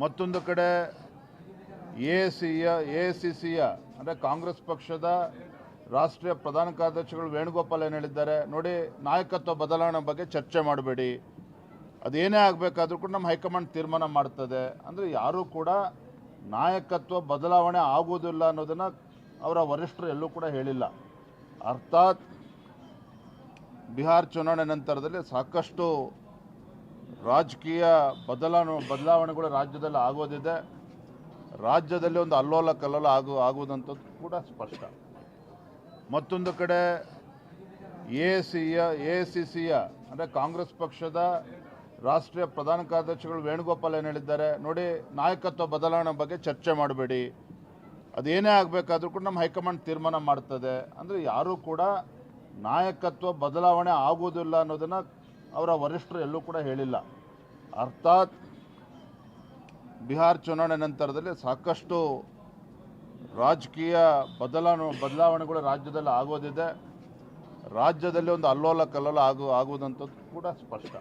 ಮತ್ತೊಂದು ಕಡೆ ಎ ಸಿಯ ಎ ಸಿ ಸಿಯ ಅಂದರೆ ಕಾಂಗ್ರೆಸ್ ಪಕ್ಷದ ರಾಷ್ಟ್ರೀಯ ಪ್ರಧಾನ ಕಾರ್ಯದರ್ಶಿಗಳು ವೇಣುಗೋಪಾಲ್ ಏನು ಹೇಳಿದ್ದಾರೆ? ನೋಡಿ, ನಾಯಕತ್ವ ಬದಲಾವಣೆ ಬಗ್ಗೆ ಚರ್ಚೆ ಮಾಡಬೇಡಿ. ಅದೇನೇ ಆಗಬೇಕಾದ್ರೂ ಕೂಡ ನಮ್ಮ ಹೈಕಮಾಂಡ್ ತೀರ್ಮಾನ ಮಾಡ್ತದೆ. ಅಂದರೆ ಯಾರೂ ಕೂಡ ನಾಯಕತ್ವ ಬದಲಾವಣೆ ಆಗುವುದಿಲ್ಲ ಅನ್ನೋದನ್ನು ಅವರ ವರಿಷ್ಠರು ಎಲ್ಲೂ ಕೂಡ ಹೇಳಿಲ್ಲ. ಅರ್ಥಾತ್ ಬಿಹಾರ್ ಚುನಾವಣೆ ನಂತರದಲ್ಲಿ ಸಾಕಷ್ಟು ರಾಜಕೀಯ ಬದಲಾವಣೆ, ಬದಲಾವಣೆಗಳು ರಾಜ್ಯದಲ್ಲಿ ಆಗೋದಿದೆ. ರಾಜ್ಯದಲ್ಲಿ ಒಂದು ಅಲ್ಲೋಲ ಕಲ್ಲೋಲ ಆಗು ಆಗುವುದಂಥದ್ದು ಕೂಡ ಸ್ಪಷ್ಟ. ಮತ್ತೊಂದು ಕಡೆ ಎ ಸಿಯ ಎ ಸಿ ಸಿಯ ಅಂದರೆ ಕಾಂಗ್ರೆಸ್ ಪಕ್ಷದ ರಾಷ್ಟ್ರೀಯ ಪ್ರಧಾನ ಕಾರ್ಯದರ್ಶಿಗಳು ವೇಣುಗೋಪಾಲ್ ಏನು ಹೇಳಿದ್ದಾರೆ, ನೋಡಿ ನಾಯಕತ್ವ ಬದಲಾವಣೆ ಬಗ್ಗೆ ಚರ್ಚೆ ಮಾಡಬೇಡಿ. ಅದೇನೇ ಆಗಬೇಕಾದ್ರೂ ಕೂಡ ನಮ್ಮ ಹೈಕಮಾಂಡ್ ತೀರ್ಮಾನ ಮಾಡ್ತದೆ. ಅಂದರೆ ಯಾರೂ ಕೂಡ ನಾಯಕತ್ವ ಬದಲಾವಣೆ ಆಗುವುದಿಲ್ಲ ಅನ್ನೋದನ್ನು ಅವರ ವರಿಷ್ಠರು ಎಲ್ಲೂ ಕೂಡ ಹೇಳಿಲ್ಲ. ಅರ್ಥಾತ್ ಬಿಹಾರ್ ಚುನಾವಣೆ ನಂತರದಲ್ಲಿ ಸಾಕಷ್ಟು ರಾಜಕೀಯ ಬದಲಾವಣೆ, ಬದಲಾವಣೆಗಳು ರಾಜ್ಯದಲ್ಲಿ ಆಗೋದಿದೆ. ರಾಜ್ಯದಲ್ಲಿ ಒಂದು ಅಲ್ಲೋಲ ಕಲ್ಲೋಲ ಆಗು ಆಗುವುದಂಥದ್ದು ಕೂಡ ಸ್ಪಷ್ಟ.